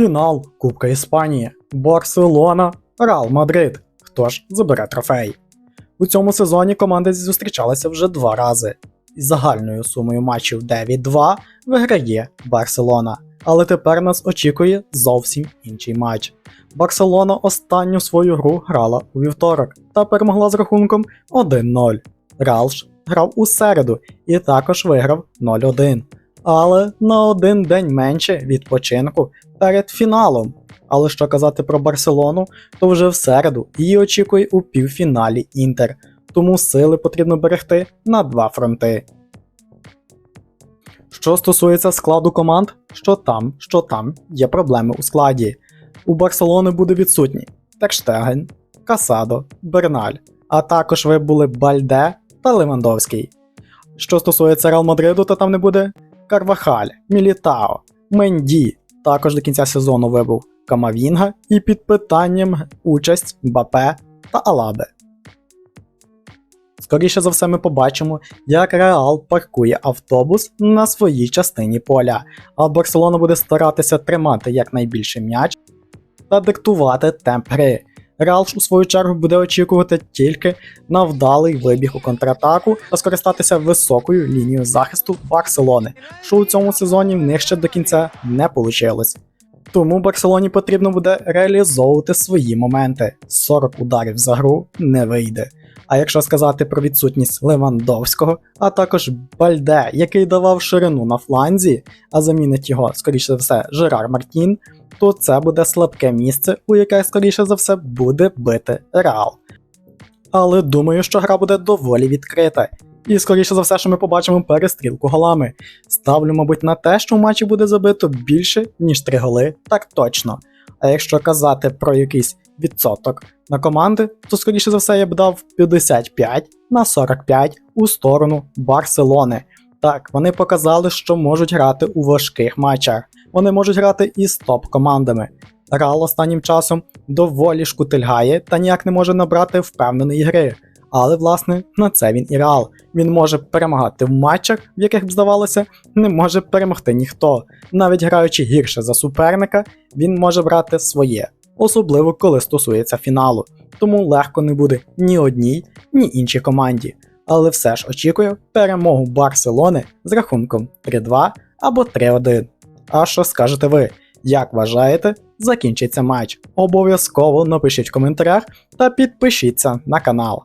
Фінал Кубка Іспанії. Барселона, Реал Мадрид. Хто ж забере трофей? У цьому сезоні команди зустрічалися вже два рази. Із загальною сумою матчів 9-2 виграє Барселона. Але тепер нас очікує зовсім інший матч. Барселона останню свою гру грала у вівторок та перемогла з рахунком 1-0. Реал ж грав у середу і також виграв 0-1. Але на один день менше відпочинку перед фіналом. Але що казати про Барселону, то вже в середу її очікує у півфіналі Інтер, тому сили потрібно берегти на два фронти. Що стосується складу команд, що там, що там є проблеми у складі. У Барселони буде відсутні Терштеген, Касадо, Берналь, а також вибули Бальде та Левандовський. Що стосується Реал Мадриду, то там не буде Карвахаль, Мілітао, Менді. Також до кінця сезону вибув Камавінга і під питанням участь Бапе та Алабе. Скоріше за все, ми побачимо, як Реал паркує автобус на своїй частині поля, а Барселона буде старатися тримати якнайбільше м'яч та диктувати темп гри. Реал у свою чергу буде очікувати тільки на вдалий вибіг у контратаку та скористатися високою лінією захисту Барселони, що у цьому сезоні в них ще до кінця не вийшло. Тому Барселоні потрібно буде реалізовувати свої моменти. 40 ударів за гру не вийде. А якщо сказати про відсутність Левандовського, а також Бальде, який давав ширину на фланзі, а замінить його, скоріше за все, Жерар Мартін, то це буде слабке місце, у яке, скоріше за все, буде бити Реал. Але думаю, що гра буде доволі відкрита. І скоріше за все, що ми побачимо перестрілку голами. Ставлю, мабуть, на те, що в матчі буде забито більше, ніж 3 голи, так точно. А якщо казати про якийсь відсоток на команди, то скоріше за все я б дав 55 на 45 у сторону Барселони. Так, вони показали, що можуть грати у важких матчах. Вони можуть грати і з топ-командами. Реал останнім часом доволі шкутильгає та ніяк не може набрати впевненої гри. Але, власне, на це він і реал. Він може перемагати в матчах, в яких б здавалося, не може перемогти ніхто. Навіть граючи гірше за суперника, він може брати своє, особливо коли стосується фіналу. Тому легко не буде ні одній, ні іншій команді. Але все ж очікую перемогу Барселони з рахунком 3-2 або 3-1. А що скажете ви? Як вважаєте, закінчиться матч? Обов'язково напишіть в коментарях та підпишіться на канал.